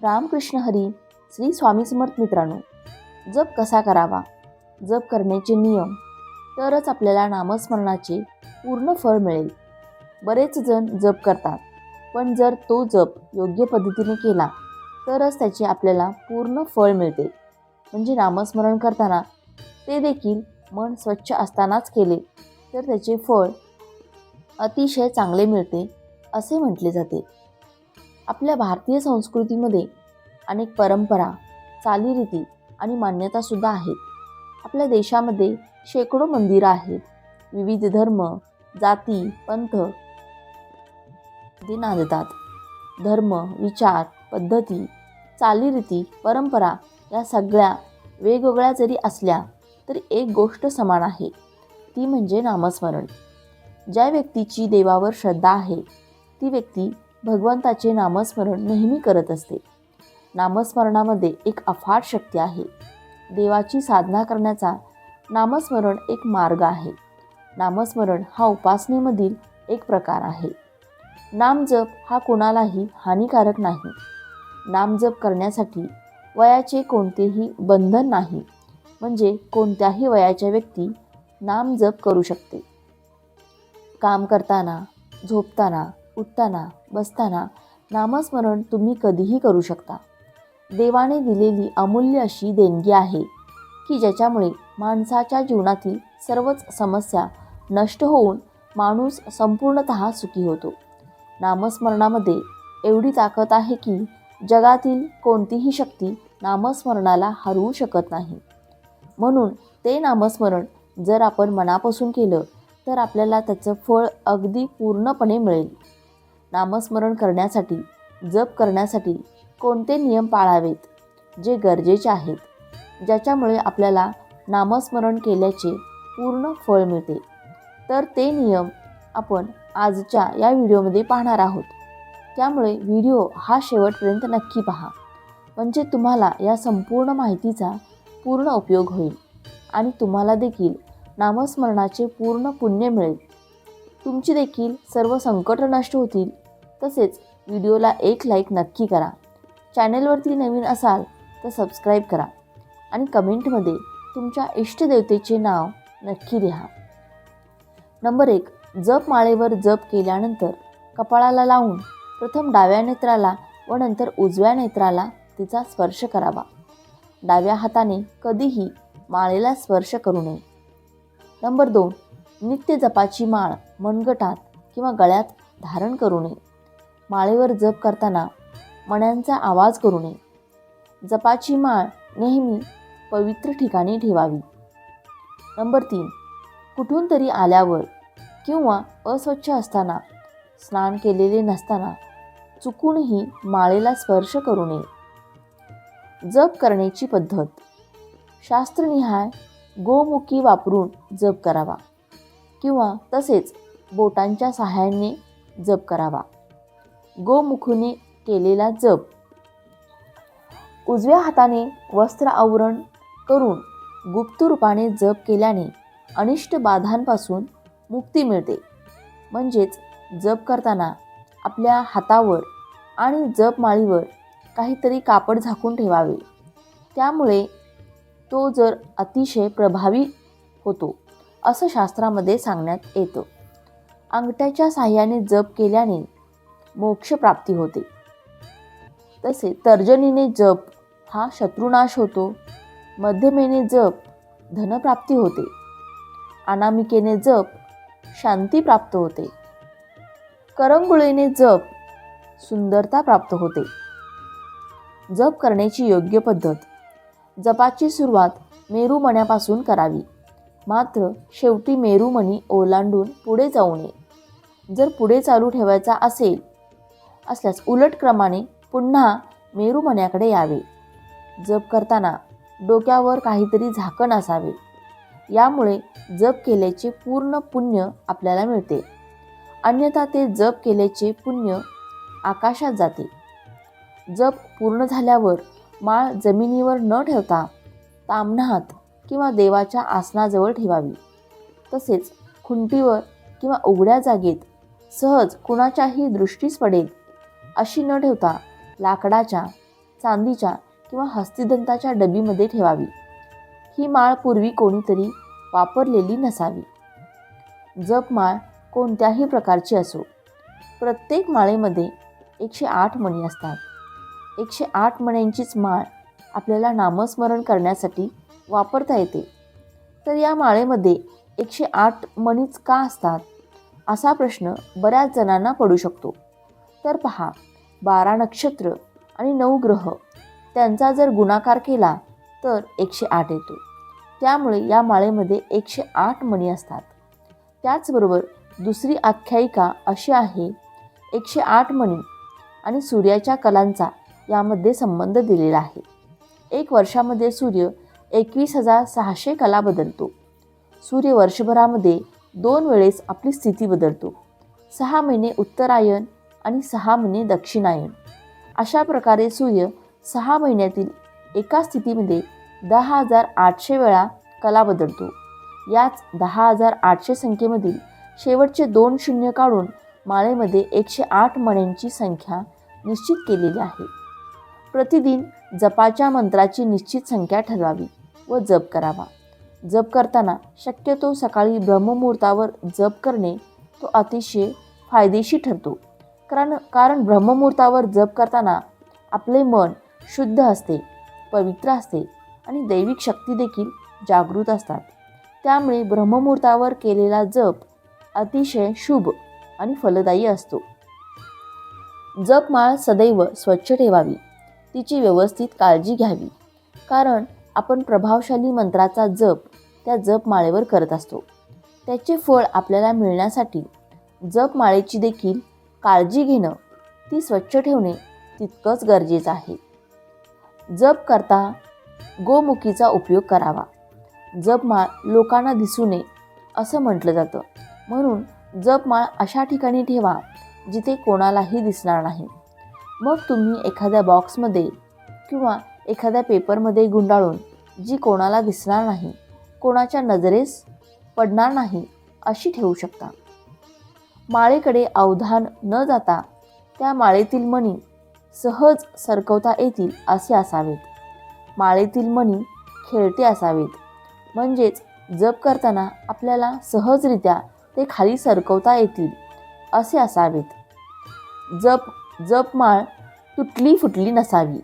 रामकृष्ण हरी श्री स्वामी समर्थ मित्रांनो जप कसा करावा? जप करण्याचे नियम. तरच आपल्याला नामस्मरणाचे पूर्ण फळ मिळेल. बरेच जण जप करतात पण जर तो जप योग्य पद्धतीने केला तरच त्याचे आपल्याला पूर्ण फळ मिळते. म्हणजे नामस्मरण करताना ते देखील मन स्वच्छ असतानाच केले तर त्याचे फळ अतिशय चांगले मिळते असे म्हटले जाते. आपल्या भारतीय संस्कृतीमध्ये अनेक परंपरा चालीरीती आणि मान्यतासुद्धा आहेत. आपल्या देशामध्ये शेकडो मंदिरं आहेत. विविध धर्म जाती पंथ ते नांदतात धर्म विचार पद्धती चालीरीती परंपरा या सगळ्या वेगवेगळ्या जरी असल्या तरी एक गोष्ट समान आहे. ती म्हणजे नामस्मरण. ज्या व्यक्तीची देवावर श्रद्धा आहे ती व्यक्ती भगवंताचे नामस्मरण नेहमी करत असते. नामस्मरणामध्ये एक अफाट शक्ती आहे. देवाची साधना करण्याचा नामस्मरण एक मार्ग आहे. नामस्मरण हा उपासनेमधील एक प्रकार आहे. नामजप हा कोणालाही हानिकारक नाही. नामजप करण्यासाठी वयाचे कोणतेही बंधन नाही. म्हणजे कोणत्याही वयाच्या व्यक्ती नामजप करू शकते. काम करताना झोपताना उठताना बसताना नामस्मरण तुम्ही कधीही करू शकता. देवाने दिलेली अमूल्य अशी देणगी आहे की ज्याच्यामुळे माणसाच्या जीवनातील सर्वच समस्या नष्ट होऊन माणूस संपूर्णत सुखी होतो. नामस्मरणामध्ये एवढी ताकद आहे की जगातील कोणतीही शक्ती नामस्मरणाला हरवू शकत नाही. म्हणून ते नामस्मरण जर आपण मनापासून केलं तर आपल्याला त्याचं फळ अगदी पूर्णपणे मिळेल. नामस्मरण करण्यासाठी जप करण्यासाठी कोणते नियम पाळावेत जे गरजेचे आहेत? ज्याच्यामुळे आपल्याला नामस्मरण केल्याचे पूर्ण फळ मिळते. तर ते नियम आपण आजच्या या व्हिडिओमध्ये पाहणार आहोत. त्यामुळे व्हिडिओ हा शेवटपर्यंत नक्की पहा. म्हणजे तुम्हाला या संपूर्ण माहितीचा पूर्ण उपयोग होईल आणि तुम्हाला देखील नामस्मरणाचे पूर्ण पुण्य मिळेल. तुमची देखील सर्व संकट नष्ट होतील. तसेच व्हिडिओला एक लाईक नक्की करा. चॅनेलवरती नवीन असाल तर सबस्क्राईब करा. आणि कमेंटमध्ये तुमच्या इष्टदेवतेचे नाव नक्की लिहा. नंबर एक जप माळेवर जप केल्यानंतर कपाळाला लावून प्रथम डाव्या नेत्राला व नंतर उजव्या नेत्राला तिचा स्पर्श करावा. डाव्या हाताने कधीही माळेला स्पर्श करू नये. नंबर दोन नित्य जपाची माळ मनगटात किंवा गळ्यात धारण करू नये. माळेवर जप करताना मण्यांचा आवाज करू नये. जपाची माळ नेहमी पवित्र ठिकाणी ठेवावी. नंबर तीन कुठून तरी आल्यावर किंवा अस्वच्छ असताना स्नान केलेले नसताना चुकूनही माळेला स्पर्श करू नये. जप करण्याची पद्धत. शास्त्रनिहाय गोमुखी वापरून जप करावा. किंवा तसेच बोटांच्या सहाय्याने जप करावा. गोमुखुने केलेला जप. उजव्या हाताने वस्त्र आवरण करून गुप्त रूपाने जप केल्याने अनिष्ट बाधांपासून मुक्ती मिळते. म्हणजेच जप करताना आपल्या हातावर आणि जपमाळीवर काहीतरी कापड झाकून ठेवावे. त्यामुळे तो जर अतिशय प्रभावी होतो. असं शास्त्रामध्ये सांगण्यात येतं. अंगठ्याच्या साह्याने जप केल्याने मोक्षप्राप्ती होते. तसे तर्जनीने जप हा शत्रुनाश होतो. मध्यमेने जप धनप्राप्ती होते. अनामिकेने जप शांती प्राप्त होते. करंगुळीने जप सुंदरता प्राप्त होते. जप करण्याची योग्य पद्धत. जपाची सुरुवात मेरूमण्यापासून करावी. मात्र शेवटी मेरूमणी ओलांडून पुढे जाऊ नये जर पुढे चालू ठेवायचा असेल असल्यास उलट क्रमाने पुन्हा मेरूमण्याकडे यावे. जप करताना डोक्यावर काहीतरी झाकण असावे. यामुळे जप केल्याचे पूर्ण पुण्य आपल्याला मिळते. अन्यथा ते जप केल्याचे पुण्य आकाशात जाते. जप पूर्ण झाल्यावर माळ जमिनीवर न ठेवता तामणात किंवा देवाच्या आसनाजवळ ठेवावी. तसेच खुंटीवर किंवा उघड्या जागेत सहज कुणाच्याही दृष्टीस पडेल अशी न ठेवता लाकडाच्या चांदीच्या किंवा हस्तिदंताच्या डबीमध्ये ठेवावी. ही माळ पूर्वी कोणीतरी वापरलेली नसावी. जपमाळ कोणत्याही प्रकारची असो. प्रत्येक माळेमध्ये एकशे आठ मणी असतात. एकशे आठ मण्यांचीच माळ आपल्याला नामस्मरण करण्यासाठी वापरता येते. तर या माळेमध्ये एकशे आठ मणीच का असतात? असा प्रश्न बऱ्याच जणांना पडू शकतो. तर पहा बारा नक्षत्र आणि नऊ ग्रह. त्यांचा जर गुणाकार केला तर एकशे आठ येतो. त्यामुळे या माळेमध्ये एकशे आठ मणी असतात. त्याचबरोबर दुसरी आख्यायिका अशी आहे एकशे आठ मणी आणि सूर्याच्या कलांचा यामध्ये संबंध दिलेला आहे. एक वर्षामध्ये सूर्य एकवीस हजार सहाशे कला बदलतो. सूर्य वर्षभरामध्ये दोन वेळेस आपली स्थिती बदलतो. सहा महिने उत्तरायण आणि सहा महिने दक्षिणायन अशा प्रकारे सूर्य सहा महिन्यातील एका स्थितीमध्ये दहा हजार आठशे वेळा कला बदलतो. याच दहा हजार आठशे संख्येमधील शेवटचे दोन शून्य काढून माळेमध्ये एकशे आठ मण्यांची संख्या निश्चित केलेली आहे. प्रतिदिन जपाच्या मंत्राची निश्चित संख्या ठरवावी. व जप करावा. जप करताना शक्यतो सकाळी ब्रह्ममुहूर्तावर जप करणे तो अतिशय फायदेशीर ठरतो. कारण कारण ब्रह्ममुहूर्तावर जप करताना आपले मन शुद्ध असते पवित्र असते आणि दैविक शक्ती देखील जागृत असतात. त्यामुळे ब्रह्ममुहूर्तावर केलेला जप अतिशय शुभ आणि फलदायी असतो. जपमाळ सदैव स्वच्छ ठेवावी. तिची व्यवस्थित काळजी घ्यावी. कारण आपण प्रभावशाली मंत्राचा जप त्या जपमाळेवर करत असतो. त्याचे फळ आपल्याला मिळण्यासाठी जपमाळेची देखील काळजी घेणं ती स्वच्छ ठेवणे तितकंच गरजेचं आहे. जप करता गोमुखीचा उपयोग करावा. जपमाळ लोकांना दिसू नये असं म्हटलं जातं. म्हणून जपमाळ अशा ठिकाणी ठेवा जिथे कोणालाही दिसणार नाही. मग तुम्ही एखाद्या बॉक्समध्ये किंवा एखाद्या पेपरमध्ये गुंडाळून जी कोणाला दिसणार नाही कोणाच्या नजरेस पडणार नाही अशी ठेवू शकता. माळेकडे अवधान न जाता त्या माळेतील मणी सहज सरकवता येतील असे असावेत. माळेतील मणी खेळते असावेत. म्हणजेच जप करताना आपल्याला सहजरित्या ते खाली सरकवता येतील असे असावेत. जप जपमाळ तुटली फुटली नसावी.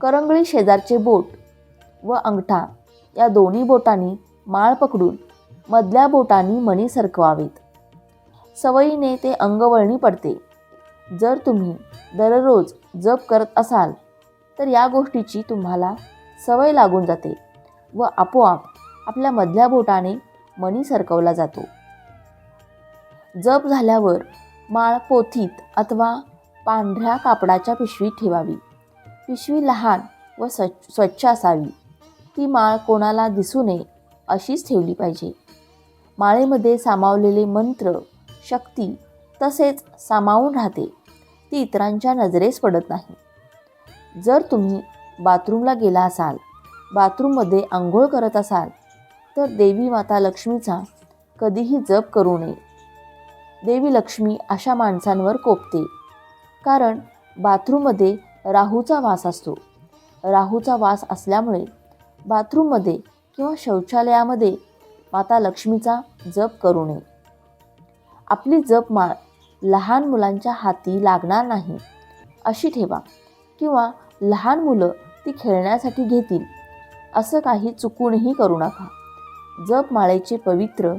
करंगळी शेजारचे बोट व अंगठा या दोन्ही बोटांनी माळ पकडून मधल्या बोटांनी मणी सरकवावेत. सवयीने ते अंगवळणी पडते. जर तुम्ही दररोज जप करत असाल तर या गोष्टीची तुम्हाला सवय लागून जाते व आपोआप आपल्या मधल्या बोटाने मणी सरकवला जातो. जप झाल्यावर माळ पोथीत अथवा पांढऱ्या कापडाच्या पिशवीत ठेवावी. पिशवी लहान व स्वच्छ स्वच्छ असावी. ती माळ कोणाला दिसू नये अशीच ठेवली पाहिजे. माळेमध्ये सामावलेले मंत्र शक्ती तसेच सामावून राहते ती इतरांच्या नजरेस पडत नाही. जर तुम्ही बाथरूमला गेला असाल बाथरूममध्ये आंघोळ करत असाल तर देवी माता लक्ष्मीचा कधीही जप करू नये. देवी लक्ष्मी अशा माणसांवर कोपते कारण बाथरूममध्ये राहूचा वास असतो. राहूचा वास असल्यामुळे बाथरूममध्ये किंवा शौचालयामध्ये माता लक्ष्मीचा जप करू नये. आपली जपमाळ लहान मुलांच्या हाती लागणार नाही. अशी ठेवा. किंवा लहान मुलं ती खेळण्यासाठी घेतील. असं काही चुकूनही करू नका. जपमाळेचे पवित्र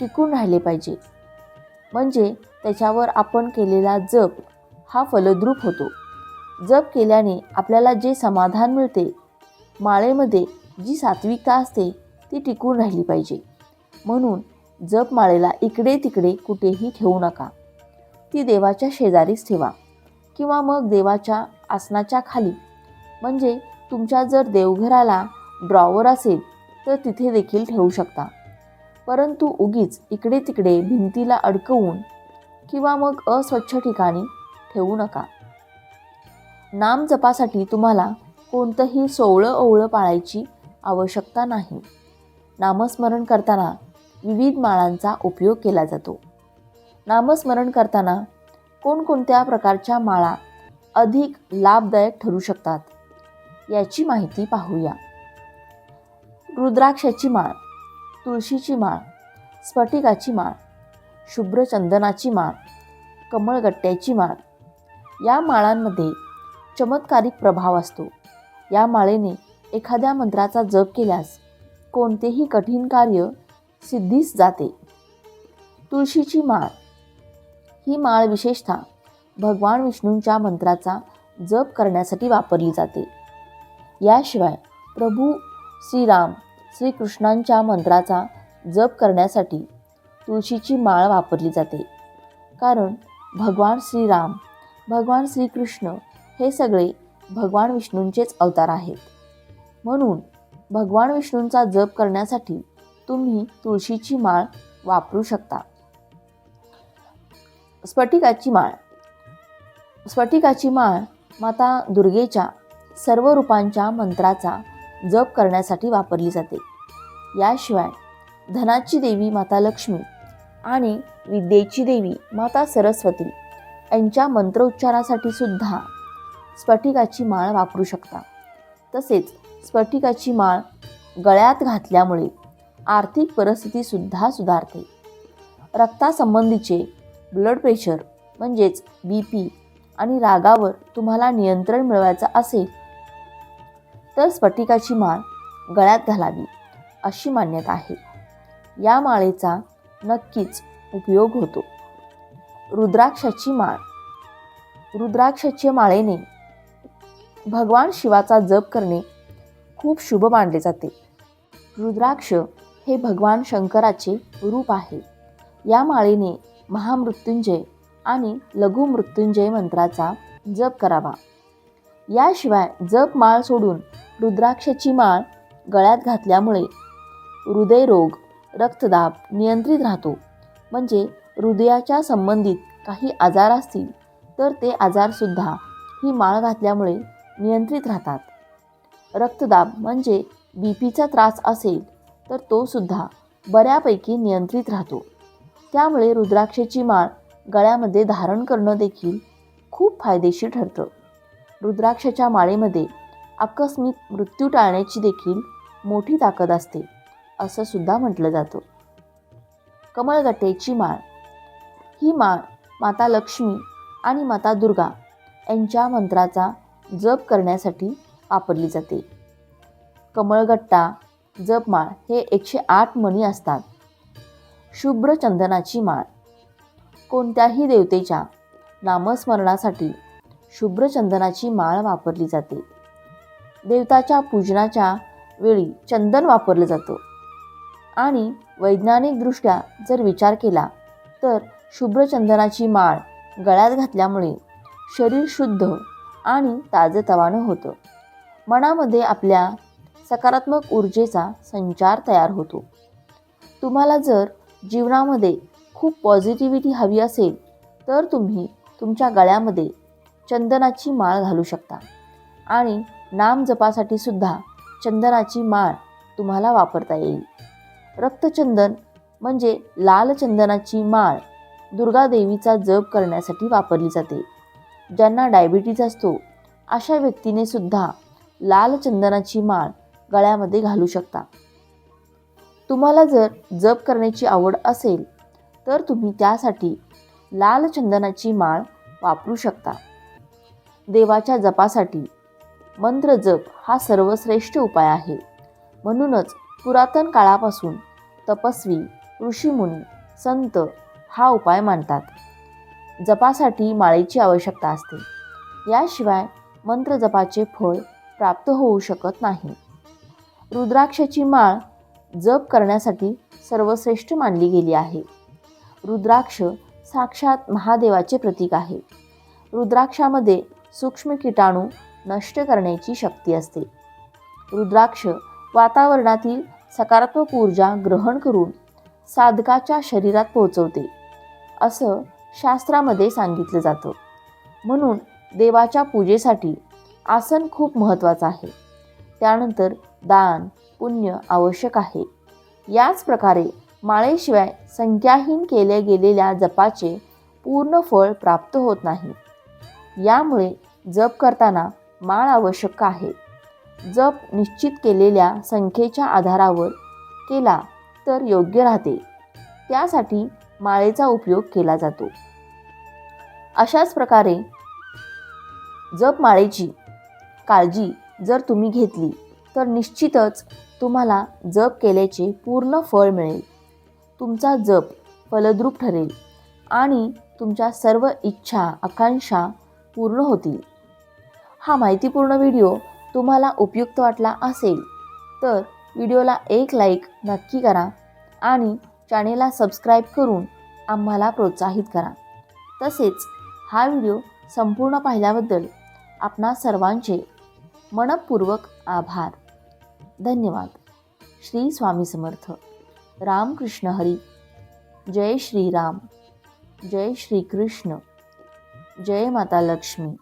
टिकून राहिले पाहिजे. म्हणजे त्याच्यावर आपण केलेला जप हा फलद्रूप होतो. जप केल्याने आपल्याला जे समाधान मिळते माळेमध्ये जी सात्विकता असते ती टिकून राहिली पाहिजे. म्हणून जपमाळेला इकडे तिकडे कुठेही ठेवू नका. ती देवाच्या शेजारीच ठेवा. किंवा मग देवाच्या आसनाच्या खाली. म्हणजे तुमच्या जर देवघराला ड्रॉवर असेल तर तिथे देखील ठेवू शकता. परंतु उगीच इकडे तिकडे भिंतीला अडकवून किंवा मग अस्वच्छ ठिकाणी ठेवू नका. नाम जपासाठी तुम्हाला कोणतंही सोवळं ओवळं पाळायची आवश्यकता नाही. नामस्मरण करताना विविध माळांचा उपयोग केला जातो. नामस्मरण करताना कोणकोणत्या प्रकारच्या माळा अधिक लाभदायक ठरू शकतात याची माहिती पाहूया. रुद्राक्षाची माळ तुळशीची माळ स्फटिकाची माळ शुभ्र चंदनाची माळ कमळगट्ट्याची माळ या माळांमध्ये चमत्कारिक प्रभाव असतो. या माळेने एखाद्या मंत्राचा जप केल्यास कोणतेही कठीण कार्य सिद्धीस जाते. तुळशीची माळ. ही माळ विशेषतः भगवान विष्णूंच्या मंत्राचा जप करण्यासाठी वापरली जाते. याशिवाय प्रभू श्रीराम श्रीकृष्णांच्या मंत्राचा जप करण्यासाठी तुळशीची माळ वापरली जाते. कारण भगवान श्रीराम भगवान श्रीकृष्ण हे सगळे भगवान विष्णूंचेच अवतार आहेत. म्हणून भगवान विष्णूंचा जप करण्यासाठी तुम्ही तुळशीची माळ वापरू शकता. स्फटिकाची माळ. स्फटिकाची माळ माता दुर्गेच्या सर्व रूपांच्या मंत्राचा जप करण्यासाठी वापरली जाते. याशिवाय धनाची देवी माता लक्ष्मी आणि विद्येची देवी माता सरस्वती यांच्या मंत्रोच्चारासाठी सुद्धा स्फटिकाची माळ वापरू शकता. तसेच स्फटिकाची माळ गळ्यात घातल्यामुळे आर्थिक परिस्थितीसुद्धा सुधारते. रक्तासंबंधीचे ब्लड प्रेशर म्हणजेच बी पी आणि रागावर तुम्हाला नियंत्रण मिळवायचं असेल तर स्फटिकाची माळ गळ्यात घालावी अशी मान्यता आहे. या माळेचा नक्कीच उपयोग होतो. रुद्राक्षाची माळ. रुद्राक्षाच्या माळेने भगवान शिवाचा जप करणे खूप शुभ मानले जाते. रुद्राक्ष हे भगवान शंकराचे रूप आहे. या माळेने महामृत्युंजय आणि लघुमृत्युंजय मंत्राचा जप करावा. याशिवाय जप माळ सोडून रुद्राक्षाची माळ गळ्यात घातल्यामुळे हृदयरोग रक्तदाब नियंत्रित राहतो. म्हणजे हृदयाच्या संबंधित काही आजार असतील तर ते आजारसुद्धा ही माळ घातल्यामुळे नियंत्रित राहतात. रक्तदाब म्हणजे बी पीचा त्रास असेल तर तो सुद्धा बऱ्यापैकी नियंत्रित राहतो. त्यामुळे रुद्राक्षाची माळ गळ्यामध्ये धारण करणं देखील खूप फायदेशीर ठरतं. रुद्राक्षाच्या माळेमध्ये आकस्मिक मृत्यू टाळण्याची देखील मोठी ताकद असते असं सुद्धा म्हटलं जातं. कमळगट्टेची माळ. ही माळ माता लक्ष्मी आणि माता दुर्गा यांच्या मंत्राचा जप करण्यासाठी वापरली जाते. कमळगट्टा जपमाळ हे एकशे आठ मणी असतात. शुभ्र चंदनाची माळ. कोणत्याही देवतेच्या नामस्मरणासाठी शुभ्र चंदनाची माळ वापरली जाते. देवताच्या पूजनाच्या वेळी चंदन वापरलं जातं. आणि वैज्ञानिकदृष्ट्या जर विचार केला तर शुभ्रचंदनाची माळ गळ्यात घातल्यामुळे शरीर शुद्ध आणि ताजतवानं होतं. मनामध्ये आपल्या सकारात्मक ऊर्जेचा संचार तयार होतो. तुम्हाला जर जीवनामध्ये खूप पॉझिटिव्हिटी हवी असेल तर तुम्ही तुमच्या गळ्यामध्ये चंदनाची माळ घालू शकता आणि नामजपासाठी सुद्धा चंदनाची माळ तुम्हाला वापरता येईल. रक्तचंदन म्हणजे लाल चंदनाची माळ दुर्गा देवीचा जप करण्यासाठी वापरली जाते. ज्यांना डायबिटीज असतो अशा व्यक्तीने सुद्धा लाल चंदनाची माळ गळ्यामध्ये घालू शकता. तुम्हाला जर जप करण्याची आवड असेल तर तुम्ही त्यासाठी लाल चंदनाची माळ वापरू शकता. देवाच्या जपासाठी मंत्र जप हा सर्वश्रेष्ठ उपाय आहे. म्हणूनच पुरातन काळापासून तपस्वी ऋषीमुनी संत हा उपाय मानतात. जपासाठी माळेची आवश्यकता असते. याशिवाय मंत्र जपाचे फळ प्राप्त होऊ शकत नाही. रुद्राक्षाची माळ जप करण्यासाठी सर्वश्रेष्ठ मानली गेली आहे. रुद्राक्ष साक्षात महादेवाचे प्रतीक आहे. रुद्राक्षामध्ये सूक्ष्म किटाणू नष्ट करण्याची शक्ती असते. रुद्राक्ष वातावरणातील सकारात्मक ऊर्जा ग्रहण करून साधकाच्या शरीरात पोहोचवते. असं शास्त्रामध्ये सांगितलं जातं. म्हणून देवाच्या पूजेसाठी आसन खूप महत्त्वाचं आहे. त्यानंतर दान पुण्य आवश्यक आहे. याच प्रकारे माळेशिवाय संख्याहीन केल्या गेलेल्या जपाचे पूर्ण फळ प्राप्त होत नाही. यामुळे जप करताना माळ आवश्यक आहे. जप निश्चित केलेल्या संख्येच्या आधारावर केला तर योग्य राहते. त्यासाठी माळेचा उपयोग केला जातो. अशाच प्रकारे जप माळेची काळजी जर तुम्ही घेतली तर निश्चितच तुम्हाला जप केल्याचे पूर्ण फळ मिळेल. तुमचा जप फलद्रूप ठरेल आणि तुमच्या सर्व इच्छा आकांक्षा पूर्ण होतील. हा माहितीपूर्ण व्हिडिओ तुम्हाला उपयुक्त वाटला असेल तर व्हिडिओला एक लाईक नक्की करा आणि चॅनेलला सबस्क्राईब करून आम्हाला प्रोत्साहित करा. तसेच हा व्हिडिओ संपूर्ण पाहिल्याबद्दल आपणा सर्वांचे मनपूर्वक आभार. धन्यवाद. श्री स्वामी समर्थ. रामकृष्ण हरी. जय श्रीराम जय श्रीकृष्ण जय माता लक्ष्मी.